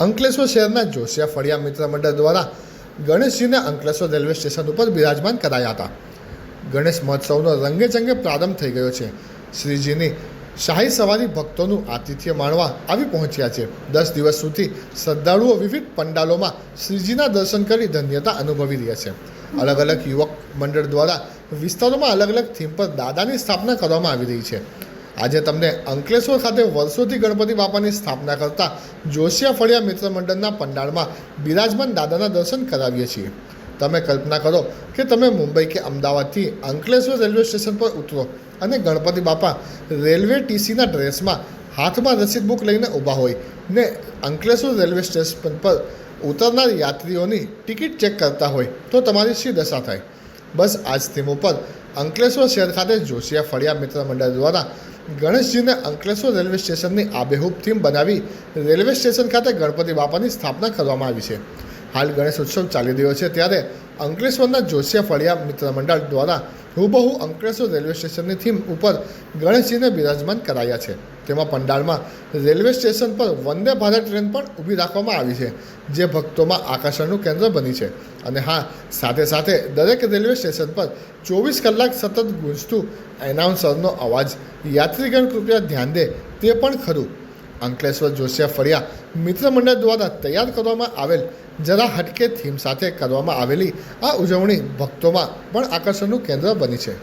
અંકલેશ્વર શહેરના જોશિયા ફળિયા મિત્ર મંડળ દ્વારા ગણેશજીને અંકલેશ્વર રેલવે સ્ટેશન ઉપર બિરાજમાન કરાયા હતા. ગણેશ મહોત્સવનો રંગેચંગે પ્રારંભ થઈ ગયો છે. શ્રીજીની શાહી સવારી ભક્તોનું આતિથ્ય માણવા આવી પહોંચ્યા છે. દસ દિવસ સુધી શ્રદ્ધાળુઓ વિવિધ પંડાલોમાં શ્રીજીના દર્શન કરી ધન્યતા અનુભવી રહ્યા છે. અલગ અલગ યુવક મંડળ દ્વારા વિસ્તારોમાં અલગ અલગ થીમ પર દાદાની સ્થાપના કરવામાં આવી રહી છે. આજે તમને અંકલેશ્વર ખાતે વર્ષોથી ગણપતિ બાપાની સ્થાપના કરતા જોશિયા ફળિયા મિત્ર મંડળના પંડાળમાં બિરાજમાન દાદાના દર્શન કરાવીએ છીએ. તમે કલ્પના કરો કે તમે મુંબઈ કે અમદાવાદથી અંકલેશ્વર રેલવે સ્ટેશન પર ઉતરો અને ગણપતિ બાપા રેલવે ટીસીના ડ્રેસમાં હાથમાં રસીદ બુક લઈને ઊભા હોય ને અંકલેશ્વર રેલવે સ્ટેશન પર ઉતરનાર યાત્રીઓની ટિકિટ ચેક કરતા હોય તો તમારી શી દશા થાય? બસ આ જ થીમ ઉપર અંકલેશ્વર શહેર ખાતે જોશિયા ફળિયા મિત્ર મંડળ દ્વારા ગણેશજીને અંકલેશ્વર રેલવે સ્ટેશનની આબેહૂબ થીમ બનાવી રેલવે સ્ટેશન ખાતે ગણપતિ બાપાની સ્થાપના કરવામાં આવી છે. હાલ ગણેશ ઉત્સવ ચાલી રહ્યો છે, ત્યારે અંકલેશ્વરના જોશિયા ફળિયા મિત્ર મંડળ દ્વારા હુબહુ અંકલેશ્વર રેલવે સ્ટેશનની થીમ ઉપર ગણેશજીને બિરાજમાન કરાયા છે. તેમાં પંડાળમાં રેલવે સ્ટેશન પર વંદે ભારત ટ્રેન પણ ઊભી રાખવામાં આવી છે, જે ભક્તોમાં આકર્ષણનું કેન્દ્ર બની છે. અને હા, સાથે સાથે દરેક રેલવે સ્ટેશન પર ચોવીસ કલાક સતત ગૂંજતું એનાઉન્સરનો અવાજ યાત્રીગણ કૃપયા ધ્યાન દે તે પણ ખરું. અંકલેશ્વર જોશિયા ફળિયા મિત્ર મંડળ દ્વારા તૈયાર કરવામાં આવેલ જરા હટકે થીમ સાથે કરવામાં આવેલી આ ઉજવણી ભક્તોમાં પણ આકર્ષણનું કેન્દ્ર બની છે.